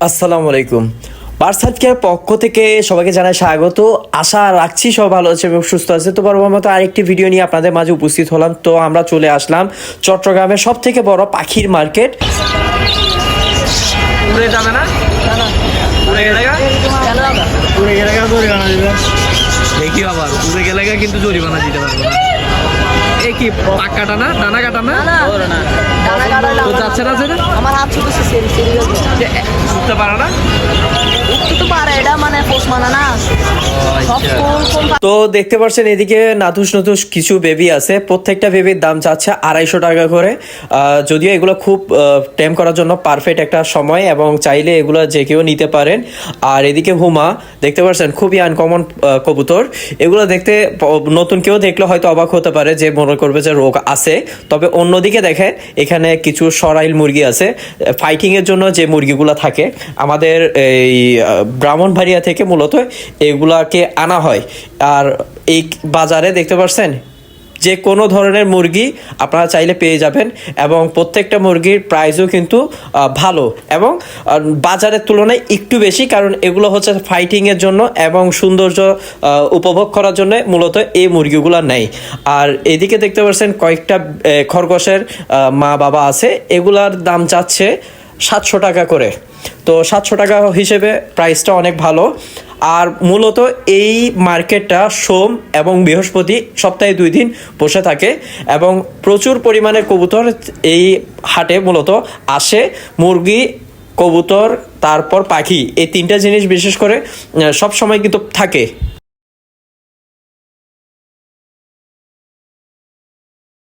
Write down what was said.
আসসালামু আলাইকুম বার্সাত কেয়ার পক্ষ থেকে সবাইকে জানাই স্বাগত আশা রাখছি সব ভালো আছে এবং সুস্থ আছে তো বড় মতো আরেকটি ভিডিও নিয়ে আপনাদের মাঝে উপস্থিত হলাম তো আমরা চলে আসলাম চট্টগ্রামের সব থেকে বড় পাখির মার্কেট উড়ে যাবে না উড়ে গেলে উড়ে গেলে জরিমানা দিবে দেখি আবার উড়ে গেলে কিন্তু জরিমানা দিতে পারব না এই কি পাক কাটা না ডানা কাটা না না আমার হাত পারে না। উঠতে তো পারে এটা কোন তো দেখতে পাচ্ছেন এদিকে নাথুস নতুস কিছু বেবি আছে। প্রত্যেকটা বেবির দাম চাচ্ছে আড়াইশো টাকা করে। যদিও এগুলো খুব টেম করার জন্য পারফেক্ট একটা সময় এবং চাইলে এগুলো যে কেউ নিতে পারেন। আর এদিকে হুমা দেখতে পাচ্ছেন খুবই আনকমন কবুতর। এগুলো দেখতে নতুন কেউ দেখলে হয়তো অবাক হতে পারে যে মনে করবে যে রোগ আছে। তবে অন্যদিকে দেখেন এখানে কিছু সরাইল মুরগি আছে। ফাইটিং এর জন্য যে মুরগিগুলো থাকে আমাদের এই ব্রাহ্মণবাড়িয়া থেকে মূলত এগুলাকে আনা হয়। আর এই বাজারে দেখতে পাচ্ছেন যে কোনো ধরনের মুরগি আপনারা চাইলে পেয়ে যাবেন এবং প্রত্যেকটা মুরগির প্রাইসও কিন্তু ভালো এবং বাজারের তুলনায় একটু বেশি কারণ এগুলো হচ্ছে ফাইটিংয়ের জন্য এবং সৌন্দর্য উপভোগ করার জন্য মূলত এই মুরগিগুলো নেই আর এদিকে দেখতে পাচ্ছেন কয়েকটা খরগোশের মা বাবা আছে, এগুলার দাম চাচ্ছে সাতশো টাকা করে। তো সাতশো টাকা হিসেবে প্রাইসটা অনেক ভালো। আর মূলত এই মার্কেটটা সোম এবং বৃহস্পতি সপ্তাহে দুই দিন বসে থাকে এবং প্রচুর পরিমাণে কবুতর এই হাটে মূলত আসে। মুরগি, কবুতর, তারপর পাখি এই তিনটা জিনিস বিশেষ করে সব সময় কিন্তু থাকে।